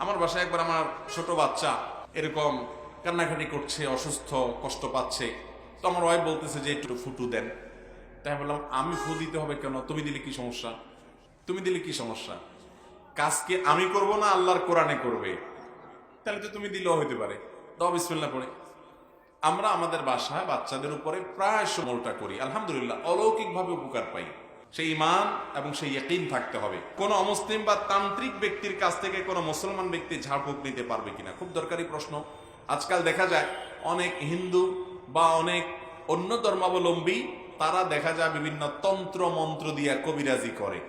আমার বাসায় একবার আমার ছোট বাচ্চা এরকম কান্নাকাটি করছে, অসুস্থ, কষ্ট পাচ্ছে। তো আমার ওয়াইফ বলতেছে যে, একটু ফুটু দেন। তাই বললাম, আমি ফু দিতে হবে কেন? তুমি দিলে কি সমস্যা? তুমি দিলে কি সমস্যা? কাজকে আমি করব না আল্লাহর কোরআনে করবে? তাহলে তো তুমি দিলেও হইতে পারে। দাও বিসমিল্লাহ পড়ে। আমরা আমাদের বাসায় বাচ্চাদের উপরে প্রায় সমলটা করি। আলহামদুলিল্লাহ, অলৌকিকভাবে উপকার পাই। সেই ইমান এবং সেই ইয়কিন থাকতে হবে। কোন অমুসলিম বা তান্ত্রিক ব্যক্তির কাছ থেকে কোনো মুসলমান ব্যক্তি ঝাড়ফুঁক নিতে পারবে কিনা? খুব দরকারি প্রশ্ন। আজকাল দেখা যায় অনেক হিন্দু বা অনেক অন্য ধর্মাবলম্বী, তারা দেখা যায় বিভিন্ন তন্ত্র মন্ত্র দিয়া কবিরাজি করে।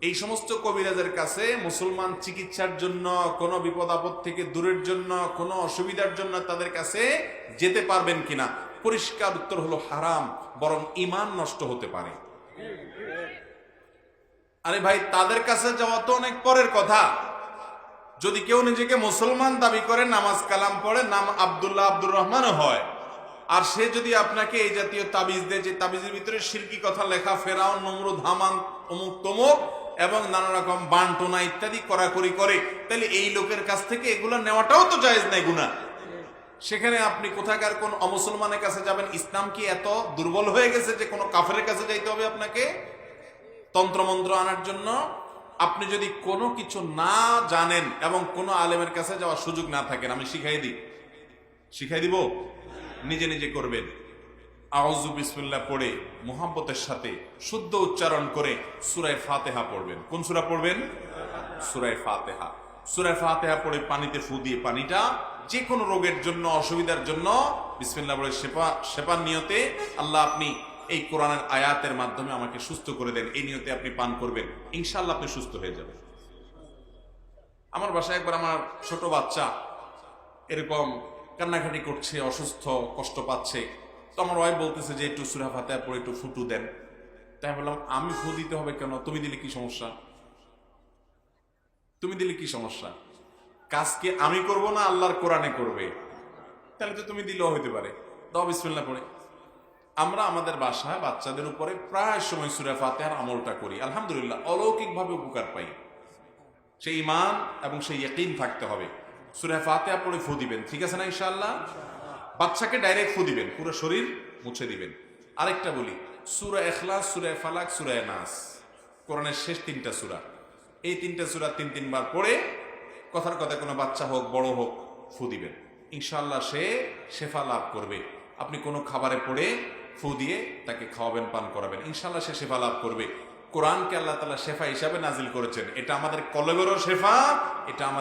এই সমস্ত কবিরাজের কাছে মুসলমান চিকিৎসার জন্য, কোনো বিপদ আপদ থেকে দূরের জন্য, কোনো অসুবিধার জন্য তাদের কাছে যেতে পারবেন কিনা? পরিষ্কার উত্তর হলো হারাম, বরং ইমান নষ্ট হতে পারে। আরে ভাই, তাদের কাছে যাওয়া তো অনেক পরের কথা। যদি কেউ নিজেকে মুসলমান দাবি করে, নামাজ কালাম পড়ে, নাম আব্দুল্লাহ আব্দুর রহমানও হয়। আর সে যদি আপনাকে এই জাতীয় তাবিজ দেয়, যে তাবিজের ভিতরে শিরকি কথা লেখা ফেরাও নমরুদ, হামান, অমুক তমুক, এবং নানা রকম বান্টনা ইত্যাদি করাকরি করে, তাহলে এই লোকের কাছ থেকে এগুলো নেওয়াটাও তো জায়েজ নাই গুণা সেখানে আপনি কোথাকার কোন অমুসলমানের কাছে যাবেন? ইসলাম কি এত দুর্বল হয়ে গেছে যে কোনো কাফের কাছে যাইতে হবে আপনাকে? তন্ত্রমন্ত্র আনার জন্য আপনি যদি কোনো কিছু না জানেন এবং কোনো আলেমের কাছে যাওয়ার সুযোগ না থাকেন, আমি শিখাই দিই। শিখাই দিব? নিজে নিজে করবেন। আউযু বিসমিল্লাহ পড়ে মোহাম্মতের সাথে শুদ্ধ উচ্চারণ করে সুরায় ফাতেহা পড়বেন। কোন সূরা পড়বেন? সুরায় ফাতেহা। সুরায় ফাতেহা পড়ে পানিতে ফু দিয়ে পানিটা যে কোনো রোগের জন্য, অসুবিধার জন্য, বিসমিল্লাহ বলে শেফা, শেফার নিয়তে আল্লাহ আপনি এই কোরআনের আয়াতের মাধ্যমে আমাকে সুস্থ করে দেন। এই নিয়তে আপনি পান করবেন। ইনশাআল্লাহ আপনি সুস্থ হয়ে যাবেন। আমার বাসায় একবার আমার ছোট বাচ্চা এরকম কান্নাকাটি করছে, অসুস্থ, কষ্ট পাচ্ছে। তো আমার ওয়াইফ বলতেছে যে, একটু সুরা ফাতে পড়ে একটু ফুটু দেন। তাই বললাম, আমি ফু দিতে হবে কেন? তুমি দিলে কি সমস্যা? তুমি দিলে কি সমস্যা? কাজকে আমি করব না আল্লাহর কোরআনে করবে? তাহলে তো তুমি দিলেও হইতে পারে। দাও বিসমিল্লাহ পড়ে। আমরা আমাদের বাসায় বাচ্চাদের উপরে প্রায় সময় সুরা ফাতেহার আমলটা করি। আলহামদুলিল্লাহ, অলৌকিকভাবে উপকার পাই। সেই ইমান এবং সেই ইয়কিন থাকতে হবে। সুরা ফাতেহা পড়ে ফু দিবেন, ঠিক আছে না ইনশাআল্লাহ? বাচ্চাকে ডাইরেক্ট ফু দিবেন, পুরো শরীর মুছে দিবেন। আরেকটা বলি, সুরা এখলাস সুরা ফালাক, সুরা নাস। কোরআনের শেষ তিনটা সুরা। এই তিনটা সুরা তিন তিনবার পড়ে কথার কথা কোনো বাচ্চা হোক, বড় হোক, ফু দিবেন। ইনশাল্লাহ সে শেফা লাভ করবে। আপনি কোনো খাবারে পড়ে ফু দিয়ে তাকে খাওয়াবেন, পান করাবেন। ইনশাল্লাহ সে শেফা লাভ করবে। কোরআনকে আল্লাহ তালা শেফা হিসাবে নাজিল করেছেন। এটা আমাদের কলবেরও শেফা, এটা আমাদের